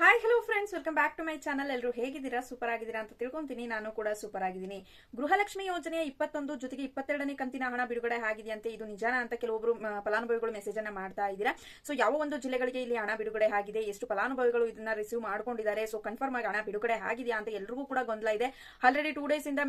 Hi hello friends welcome back to my channel ಎಲ್ಲರೂ ಹೇಗಿದ್ದೀರಾ? Super ಆಗಿದ್ದೀರಾ ಅಂತ ತಿಳ್ಕೊಂತೀನಿ. ನಾನು ಕೂಡ ಸೂಪರ್ ಆಗಿದ್ದೀನಿ ಗೃಹಲಕ್ಷ್ಮಿ ಯೋಜನೆಯ ಇಪ್ಪತ್ತೊಂದು ಜೊತೆಗೆ ಇಪ್ಪತ್ತೆರಡನೇ ಕಂತಿನ ಹಣ ಬಿಡುಗಡೆ ಆಗಿದೆಯಂತೆ. ಇದು ನಿಜಾನ ಅಂತ ಕೆಲವೊಬ್ರು ಫಲಾನುಭವಿಗಳು ಮೆಸೇಜ್ ಅನ್ನ ಮಾಡ್ತಾ ಇದ್ದೀರಾ. ಸೊ ಯಾವ ಒಂದು ಜಿಲ್ಲೆಗಳಿಗೆ ಇಲ್ಲಿ ಹಣ ಬಿಡುಗಡೆ ಆಗಿದೆ? ಎಷ್ಟು ಫಲಾನುಭವಿಗಳು ಇದನ್ನ ರಿಸೀವ್ ಮಾಡ್ಕೊಂಡಿದ್ದಾರೆ? ಸೊ ಕನ್ಫರ್ಮ್ ಆಗಿ ಹಣ ಬಿಡುಗಡೆ ಆಗಿದೆಯಾ ಅಂತ ಎಲ್ರಿಗೂ ಕೂಡ ಗೊಂದಲ ಇದೆ. ಆಲ್ರೆಡಿ ಟೂ ಡೇಸ್ ಇಂದ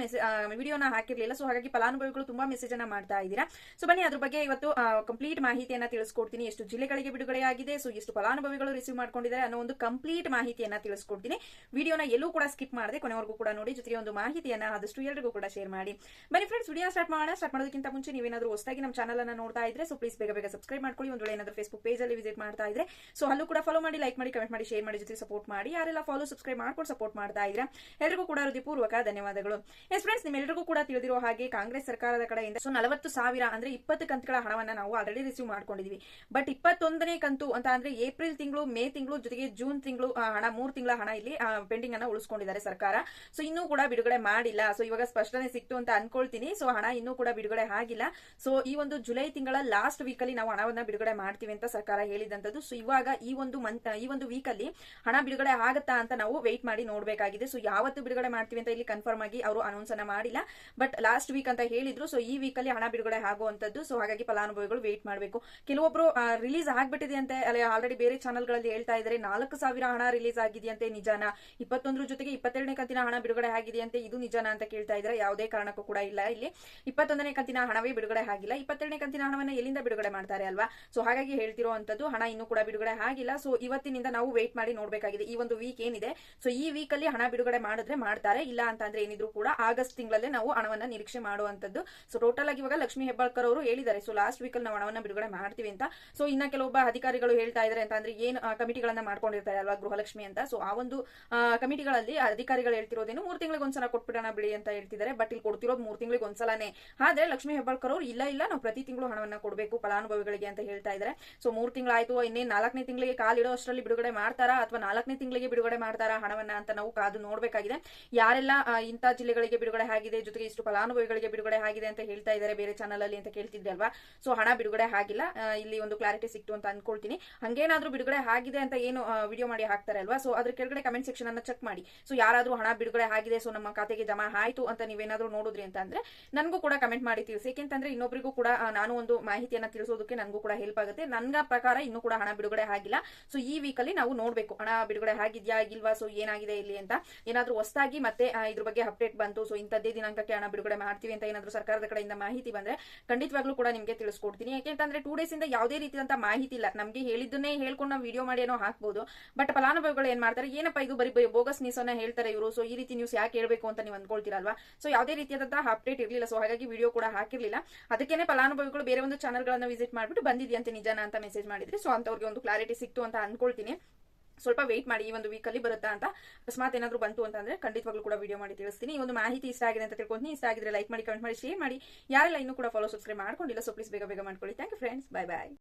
ವಿಡಿಯೋನ ಹಾಕಿರ್ಲಿಲ್ಲ. ಸೊ ಹಾಗಾಗಿ ಫಲಾನುಭವಿಗಳು ತುಂಬಾ ಮೆಸೇಜ್ ಅನ್ನ ಮಾಡ್ತಾ ಇದ್ದೀರಾ. ಸೊ ಬನ್ನಿ, ಅದ್ರ ಬಗ್ಗೆ ಇವತ್ತು ಕಂಪ್ಲೀಟ್ ಮಾಹಿತಿಯನ್ನ ತಿಳಿಸ್ಕೊಡ್ತೀನಿ. ಎಷ್ಟು ಜಿಲ್ಲೆಗಳಿಗೆ ಬಿಡುಗಡೆ ಆಗಿದೆ? ಸೊ ಎಷ್ಟು ಫಲಾನುಭವಿಗಳು ರಿಸೀವ್ ಮಾಡ್ಕೊಂಡಿದ್ದಾರೆ ಅನ್ನೋ ಒಂದು ಕಂಪ್ಲೀಟ್ ಮಾಹಿತಿಯನ್ನ ತಿಳಿಸ್ಕೊಡ್ತೀನಿ. ವಿಡಿಯೋನ ಎಲ್ಲೂ ಕೂಡ ಸ್ಕಿಪ್ ಮಾಡದೆ ಕೊನೆವರೆಗೂ ಕೂಡ ನೋಡಿ, ಜೊತೆಗೆ ಒಂದು ಮಾಹಿತಿಯನ್ನ ಆದಷ್ಟು ಎಲ್ರಿಗೂ ಕೂಡ ಶೇರ್ ಮಾಡಿ. ಬನ್ನಿ ಫ್ರೆಂಡ್ಸ್ ವಿಡಿಯೋ ಸ್ಟಾರ್ಟ್ ಮಾಡೋಣ. ಸ್ಟಾರ್ಟ್ ಮಾಡೋದಕ್ಕಿಂತ ಮುಂಚೆ ನೀವೇನಾದ್ರೂ ಹೊಸದಾಗಿ ನಮ್ಮ ಚಾನಲ್ ಅನ್ನ ನೋಡ್ತಾ ಇದ್ರೆ ಸೊ ಪ್ಲೀಸ್ ಬೇಗ ಬೇಗ ಸಬ್ಸ್ಕ್ರೈಬ್ ಮಾಡ್ಕೊಳ್ಳಿ. ಒಂದು ವೇಳೆ ಏನಾದ್ರೂ ಫೇಸ್ಬುಕ್ ಪೇಜ್ ಅಲ್ಲಿ ವಿಸಿಟ್ ಮಾಡ್ತಾ ಇದ್ರೆ ಸೊ ಅಲ್ಲೂ ಕೂಡ ಫಾಲೋ ಮಾಡಿ ಲೈಕ್ ಮಾಡಿ ಕಮೆಂಟ್ ಮಾಡಿ ಶೇರ್ ಮಾಡಿ ಜೊತೆ ಸಪೋರ್ಟ್ ಮಾಡಿ. ಯಾರೆಲ್ಲ ಫಾಲೋ ಸಬ್ಸ್ಕ್ರೈಬ್ ಮಾಡ್ಕೊಂಡು ಸಪೋರ್ಟ್ ಮಾಡ್ತಾ ಇದ್ರೆ, ಎಲ್ರಿಗೂ ಕೂಡ ಹೃದಯಪೂರ್ವಕ ಧನ್ಯವಾದಗಳು. ಎಸ್ ಫ್ರೆಂಡ್ಸ್ ನಿಮ್ಮೆಲ್ಲರಿಗೂ ಕೂಡ ತಿಳಿದಿರೋ ಹಾಗೆ ಕಾಂಗ್ರೆಸ್ ಸರ್ಕಾರದ ಕಡೆಯಿಂದ ಸೊ ನಲವತ್ತು ಸಾವಿರ ಅಂದ್ರೆ ಇಪ್ಪತ್ತು ಕಂತುಗಳ ಹಣವನ್ನ ನಾವು ಆಲ್ರೆಡಿ ರಿಸೀವ್ ಮಾಡ್ಕೊಂಡಿದೀವಿ. ಬಟ್ ಇಪ್ಪತ್ತೊಂದನೇ ಕಂತು ಅಂತ ಅಂದ್ರೆ ಏಪ್ರಿಲ್ ತಿಂಗಳು, ಮೇ ತಿಂಗಳು, ಜೊತೆಗೆ ಜೂನ್ ತಿಂಗಳು ಹಣ, ಮೂರು ತಿಂಗಳ ಹಣ ಇಲ್ಲಿ ಪೆಂಡಿಂಗ್ ಅನ್ನ ಉಳಿಸ್ಕೊಂಡಿದ್ದಾರೆ ಸರ್ಕಾರ. ಸೊ ಇನ್ನೂ ಕೂಡ ಬಿಡುಗಡೆ ಮಾಡಿಲ್ಲ. ಸೊ ಇವಾಗ ಸ್ಪಷ್ಟನೆ ಸಿಕ್ತು ಅಂತ ಅನ್ಕೊಳ್ತೀನಿ. ಸೊ ಹಣ ಇನ್ನೂ ಕೂಡ ಬಿಡುಗಡೆ ಆಗಿಲ್ಲ. ಸೊ ಈ ಒಂದು ಜುಲೈ ತಿಂಗಳ ಲಾಸ್ಟ್ ವೀಕ್ ಅಲ್ಲಿ ನಾವು ಹಣವನ್ನ ಬಿಡುಗಡೆ ಮಾಡ್ತೀವಿ ಅಂತ ಸರ್ಕಾರ ಹೇಳಿದಂತದ್ದು ಸೊ ಇವಾಗ ಈ ಒಂದು ಮಂತ್ ಈ ಒಂದು ವೀಕ್ ಅಲ್ಲಿ ಹಣ ಬಿಡುಗಡೆ ಆಗತ್ತಾ ಅಂತ ನಾವು ವೆಯ್ಟ್ ಮಾಡಿ ನೋಡಬೇಕಾಗಿದೆ. ಸೊ ಯಾವತ್ತು ಬಿಡುಗಡೆ ಮಾಡ್ತೀವಿ ಅಂತ ಇಲ್ಲಿ ಕನ್ಫರ್ಮ್ ಆಗಿ ಅವರು ಅನೌನ್ಸ್ ಅನ್ನ ಮಾಡಿಲ್ಲ. ಬಟ್ ಲಾಸ್ಟ್ ವೀಕ್ ಅಂತ ಹೇಳಿದ್ರು. ಸೊ ಈ ವೀಕ್ ಅಲ್ಲಿ ಹಣ ಬಿಡುಗಡೆ ಆಗುವಂತದ್ದು ಸೊ ಹಾಗಾಗಿ ಫಲಾನುಭವಿಗಳು ವೇಟ್ ಮಾಡಬೇಕು. ಕೆಲವೊಬ್ರು ರಿಲೀಸ್ ಆಗ್ಬಿಟ್ಟಿದೆ ಅಂತ. ಆಲ್ರೆಡಿ ಬೇರೆ ಚಾನಲ್ಗಳಲ್ಲಿ ಹೇಳ್ತಾ ಇದ್ದಾರೆ. ನಾಲ್ಕು ಸಾವಿರ ಹಣ ರಿಲೀಸ್ ಆಗಿದೆಯಂತೆ ನಿಜಾನ? ಇಪ್ಪತ್ತೊಂದ್ರ ಜೊತೆಗೆ ಇಪ್ಪತ್ತೆರಡನೇ ಕಂತಿನ ಹಣ ಬಿಡುಗಡೆ ಆಗಿದೆಯಂತೆ, ಇದು ನಿಜಾನ ಅಂತ ಕೇಳ್ತಾ ಇದ್ದಾರೆ. ಯಾವುದೇ ಕಾರಣಕ್ಕೂ ಕೂಡ ಇಲ್ಲ ಇಲ್ಲಿ. ಇಪ್ಪತ್ತೊಂದನೇ ಕಂತಿನ ಹಣವೇ ಬಿಡುಗಡೆ ಆಗಿಲ್ಲ. ಇಪ್ಪತ್ತೆರಡನೇ ಕಂತಿನ ಹಣವನ್ನ ಎಲ್ಲಿಂದ ಬಿಡುಗಡೆ ಮಾಡ್ತಾರೆ ಅಲ್ವಾ? ಸೊ ಹಾಗಾಗಿ ಹೇಳ್ತಿರೋ ಅಂತದ್ದು ಹಣ ಇನ್ನೂ ಕೂಡ ಬಿಡುಗಡೆ ಆಗಿಲ್ಲ. ಸೊ ಇವತ್ತಿನಿಂದ ನಾವು ವೇಟ್ ಮಾಡಿ ನೋಡಬೇಕಾಗಿದೆ. ಈ ಒಂದು ವೀಕ್ ಏನಿದೆ? ಸೊ ಈ ವೀಕ್ ಅಲ್ಲಿ ಹಣ ಬಿಡುಗಡೆ ಮಾಡಿದ್ರೆ ಮಾಡ್ತಾರೆ. ಇಲ್ಲ ಅಂತ ಅಂದ್ರೆ ಏನಿದ್ರು ಕೂಡ ಆಗಸ್ಟ್ ತಿಂಗಳಲ್ಲೇ ನಾವು ಹಣವನ್ನ ನಿರೀಕ್ಷೆ ಮಾಡುವಂತದ್ದು ಸೊ ಟೋಟಲ್ ಆಗಿ ಇವಾಗ ಲಕ್ಷ್ಮೀ ಹೆಬ್ಬಾಳ್ಕರ್ ಅವರು ಹೇಳಿದ್ದಾರೆ. ಸೊ ಲಾಸ್ಟ್ ವೀಕ್ ಅಲ್ಲಿ ನಾವು ಹಣವನ್ನ ಬಿಡುಗಡೆ ಮಾಡ್ತೀವಿ ಅಂತ. ಸೊ ಇನ್ನ ಕೆಲವೊಬ್ಬ ಅಧಿಕಾರಿಗಳು ಹೇಳ್ತಾ ಇದ್ದಾರೆ ಅಂತ ಅಂದ್ರೆ ಏನ್ ಕಮಿಟಿಗಳನ್ನ ಮಾಡ್ಕೊಂಡಿರ್ತಾರೆ ಅಲ್ವಾ? ಗೃಹಲಕ್ಷ್ಮಿ ಅಂತ. ಸೊ ಆ ಒಂದು ಕಮಿಟಿಗಳಲ್ಲಿ ಅಧಿಕಾರಿಗಳು ಹೇಳ್ತಿರೋದೇನು, ಮೂರ್ ತಿಂಗಳಿಗೆ ಒಂದ್ಸಲ ಕೊಟ್ಬಿಡೋಣ ಬಿಡಿ ಅಂತ ಹೇಳ್ತಿದ್ದಾರೆ. ಬಟ್ ಇಲ್ಲಿ ಕೊಡ್ತಿರೋದು ಮೂರ್ ತಿಂಗಳಿಗೆ ಒಂದ್ಸಲನೇ. ಆದ್ರೆ ಲಕ್ಷ್ಮಿ ಹೆಬ್ಬಾಳ್ಕರ್ ಅವರು, ಇಲ್ಲ ಇಲ್ಲ, ನಾವು ಪ್ರತಿ ತಿಂಗಳು ಹಣವನ್ನ ಕೊಡಬೇಕು ಫಲಾನುಭವಿಗಳಿಗೆ ಅಂತ ಹೇಳ್ತಾ ಇದ್ದಾರೆ ಸೊ ಮೂರ್ ತಿಂಗಳಾಯ್ತು ಇನ್ನೇ ನಾಲ್ಕನೇ ತಿಂಗಳಿಗೆ ಕಾಲಿಡೋ ಅಷ್ಟರಲ್ಲಿ ಬಿಡುಗಡೆ ಮಾಡ್ತಾರಾ ಅಥವಾ ನಾಲ್ಕನೇ ತಿಂಗಳಿಗೆ ಬಿಡುಗಡೆ ಮಾಡ್ತಾರಾ ಹಣವನ್ನ ಅಂತ ನಾವು ಕಾದು ನೋಡಬೇಕಾಗಿದೆ. ಯಾರೆಲ್ಲ ಇಂಥ ಜಿಲ್ಲೆಗಳಿಗೆ ಬಿಡುಗಡೆ ಆಗಿದೆ, ಜೊತೆಗೆ ಇಷ್ಟು ಫಲಾನುಭವಿಗಳಿಗೆ ಬಿಡುಗಡೆ ಆಗಿದೆ ಅಂತ ಹೇಳ್ತಾ ಇದ್ದಾರೆ ಬೇರೆ ಚಾನಲ್ ಅಲ್ಲಿ ಅಂತ ಕೇಳ್ತಿದ್ದೆ ಅಲ್ವಾ? ಸೊ ಹಣ ಬಿಡುಗಡೆ ಆಗಿಲ್ಲ. ಇಲ್ಲಿ ಒಂದು ಕ್ಲಾರಿಟಿ ಸಿಕ್ತು ಅಂತ ಅನ್ಕೊಳ್ತೀನಿ. ಹಂಗೇನಾದ್ರೂ ಬಿಡುಗಡೆ ಆಗಿದೆ ಅಂತ ಏನು ವಿಡಿಯೋ ಮಾಡಿ ಹಾಕ್ತಾರೆ ಅಲ್ವಾ? ಸೊ ಅದ್ರ ಕೆಳಗಡೆ ಕಮೆಂಟ್ ಸೆಕ್ಷನ್ ಅನ್ನ ಚೆಕ್ ಮಾಡಿ. ಸೊ ಯಾರಾದ್ರೂ ಹಣ ಬಿಡುಗಡೆ ಆಗಿದೆ ಸೊ ನಮ್ಮ ಖಾತೆಗೆ ಜಮಾ ಆಯ್ತು ಅಂತ ನೀವೇನಾದ್ರೂ ನೋಡಿದ್ರಿ ಅಂತ ಅಂದ್ರೆ, ನನಗೂ ಕೂಡ ಕಮೆಂಟ್ ಮಾಡಿ ತಿಳಿಸಿ. ಯಾಕೆಂತಂದ್ರೆ ಇನ್ನೊಬ್ಬರಿಗೂ ಕೂಡ ನಾನು ಒಂದು ಮಾಹಿತಿಯನ್ನ ತಿಳಿಸೋದಕ್ಕೆ ನನಗೂ ಕೂಡ ಹೆಲ್ಪ್ ಆಗುತ್ತೆ. ನನ್ನ ಪ್ರಕಾರ ಇನ್ನೂ ಕೂಡ ಹಣ ಬಿಡುಗಡೆ ಆಗಿಲ್ಲ. ಸೊ ಈ ವೀಕ್ ಅಲ್ಲಿ ನಾವು ನೋಡ್ಬೇಕು. ಹಣ ಬಿಡುಗಡೆ ಆಗಿದ್ಯಾ, ಇಲ್ವಾ ಸೊ ಏನಾಗಿದೆ ಇಲ್ಲಿ ಅಂತ. ಏನಾದ್ರೂ ಹೊಸದಾಗಿ ಮತ್ತೆ ಇದ್ರ ಬಗ್ಗೆ ಅಪ್ಡೇಟ್ ಬಂತು ಸೊ ಇಂಥದ್ದೇ ದಿನಾಂಕಕ್ಕೆ ಹಣ ಬಿಡುಗಡೆ ಮಾಡ್ತೀವಿ ಅಂತ ಏನಾದ್ರೂ ಸರ್ಕಾರದ ಕಡೆಯಿಂದ ಮಾಹಿತಿ ಬಂದ್ರೆ ಖಂಡಿತವಾಗ್ಲೂ ಕೂಡ ನಿಮಗೆ ತಿಳಿಸ್ಕೊಡ್ತೀನಿ. ಯಾಕೆಂತಂದ್ರೆ ಟೂ ಡೇಸ್ ಇಂದ ಯಾವುದೇ ರೀತಿಯಂತ ಮಾಹಿತಿ ಇಲ್ಲ. ನಮಗೆ ಹೇಳಿದ್ದನ್ನೇ ಹೇಳ್ಕೊಂಡು ನಾವು ವಿಡಿಯೋ ಮಾಡಿ ಏನೋ ಹಾಕ್ಬೋದು. ಬಟ್ ಫಲಾನುಭವಿಗಳು ಏನ್ ಮಾಡ್ತಾರೆ, ಏನಪ್ಪ ಇದು ಬರೀ ಬೋಗಸ್ ನ್ಯೂಸ್ ಅನ್ನ ಹೇಳ್ತಾರೆ ಇವರು. ಸೊ ಈ ರೀತಿ ನ್ಯೂಸ್ ಯಾಕೆ ಹೇಳ್ಬೇಕು ಅಂತ ನೀವು ಅನ್ಕೊಳ್ತೀರಲ್ವಾ ಸೊ ಯಾವುದೇ ರೀತಿಯಾದಂತಹ ಅಪ್ಡೇಟ್ ಇರಲಿಲ್ಲ. ಸೊ ಹಾಗಾಗಿ ವಿಡಿಯೋ ಕೂಡ ಹಾಕಿರ್ಲಿಲ್ಲ. ಅದಕ್ಕೇನೆ ಫಲಾನುಭವಿಗಳು ಬೇರೆ ಒಂದು ಚಾನಲ್ಗಳನ್ನ ವಿಸಿಟ್ ಮಾಡ್ಬಿಟ್ಟು ಬಂದಿದೆಯಂತೆ ನಿಜಾನ ಅಂತ ಮೆಸೇಜ್ ಮಾಡಿದ್ರಿ ಸೊ ಅಂತವ್ರಿಗೆ ಒಂದು ಕ್ಲಾರಿಟಿ ಸಿಕ್ತು ಅಂತ ಅನ್ಕೊಳ್ತೀನಿ. ಸ್ವಲ್ಪ ವೇಟ್ ಮಾಡಿ, ಈ ಒಂದು ವೀಕಲ್ಲಿ ಬರುತ್ತಾ ಅಂತ. ಅಕಸ್ಮಾತ್ ಏನಾದರೂ ಬಂತು ಅಂತಂದ್ರೆ ಖಂಡಿತವಾಗ್ಲೂ ಕೂಡ ವಿಡಿಯೋ ಮಾಡಿ ತಿಳಿಸ್ತೀನಿ. ಈ ಒಂದು ಮಾಹಿತಿ ಇಷ್ಟ ಆಗಿದೆ ಅಂತ ತಿಳ್ಕೊಂತೀನಿ ಇಷ್ಟ ಆಗಿದ್ರೆ ಲೈಕ್ ಮಾಡಿ ಕಮೆಂಟ್ ಮಾಡಿ ಶೇರ್ ಮಾಡಿ. ಯಾರೆಲ್ಲ ಇನ್ನೂ ಕೂಡ ಫಾಲೋ ಸಬ್ಸ್ಕ್ರೈಬ್ ಮಾಡ್ಕೊಂಡಿಲ್ಲ ಸೊ ಪ್ಲೀಸ್ ಬೇಗ ಬೇಗ ಮಾಡ್ಕೊಳ್ಳಿ. Thank you friends bye bye